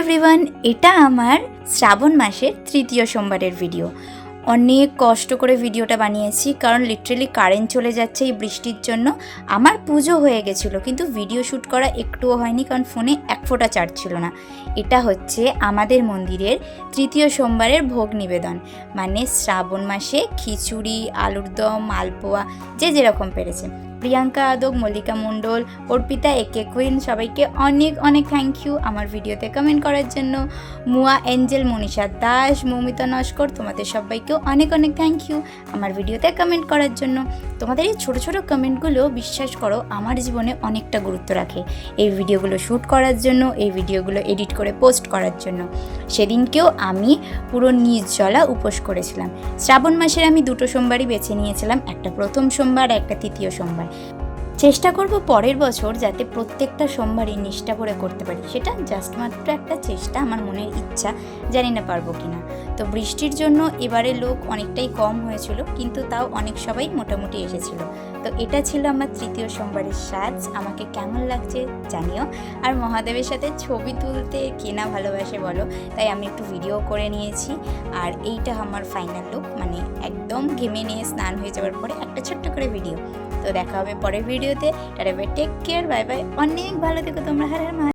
Everyone এটা আমার শ্রাবণ মাসের তৃতীয় সোমবারের ভিডিও অনেক কষ্ট করে ভিডিওটা বানিয়েছি, কারণ লিটারেলি কারেন্ট চলে যাচ্ছে এই বৃষ্টির জন্য। আমার পুজো হয়ে গেছিল, কিন্তু ভিডিও শ্যুট করা একটুও হয়নি, কারণ ফোনে এক ফোঁটা চার্জ ছিল না। এটা হচ্ছে আমাদের মন্দিরের তৃতীয় সোমবারের ভোগ নিবেদন। মানে শ্রাবণ মাসে খিচুড়ি আলুর দম মালপোয়া, যে যেরকম পেরেছে। প্রিয়াঙ্কা আদক, মল্লিকা মণ্ডল, অর্পিতা একে কুইন সবাইকে অনেক অনেক থ্যাংক ইউ আমার ভিডিওতে কমেন্ট করার জন্য। মুয়া এঞ্জেল, মনীষা দাস, মৌমিতা নস্কর, তোমাদের সবাইকেও অনেক অনেক থ্যাংক ইউ আমার ভিডিওতে কমেন্ট করার জন্য। তোমাদের এই ছোটো ছোটো কমেন্টগুলো বিশ্বাস করো, আমার জীবনে অনেকটা গুরুত্ব রাখে এই ভিডিওগুলো শ্যুট করার জন্য, এই ভিডিওগুলো এডিট করে পোস্ট করার জন্য। সেদিনকেও আমি পুরো নির্জলা উপোস করেছিলাম। শ্রাবণ মাসের আমি দুটো সোমবারই বেছে নিয়েছিলাম, একটা প্রথম সোমবার, একটা তৃতীয় সোমবার। চেষ্টা করব পরের বছর যাতে প্রত্যেকটা সোমবারই নিষ্ঠা করে করতে পারি। সেটা জাস্ট মাত্র একটা চেষ্টা, আমার মনের ইচ্ছা, জানি না পারব কি না তো বৃষ্টির জন্য এবারে লোক অনেকটাই কম হয়েছিল, কিন্তু তাও অনেক সবাই মোটামুটি এসেছিল। তো এটা ছিল আমার তৃতীয় সোমবারের সাজ, আমাকে কেমন লাগছে জানিও। আর মহাদেবের সাথে ছবি তুলতে কেনা ভালোবাসে বলো, তাই আমি একটু ভিডিও করে নিয়েছি। আর এইটা আমার ফাইনাল লুক মানে একদম ঘেমে নিয়ে স্নান হয়ে যাওয়ার পরে একটা ছোট্ট করে ভিডিও তো দেখা হবে পরের ভিডিওতে। Tata, bye take care bye bye. অনেক ভালো থেকো তোমরা হার হার মা।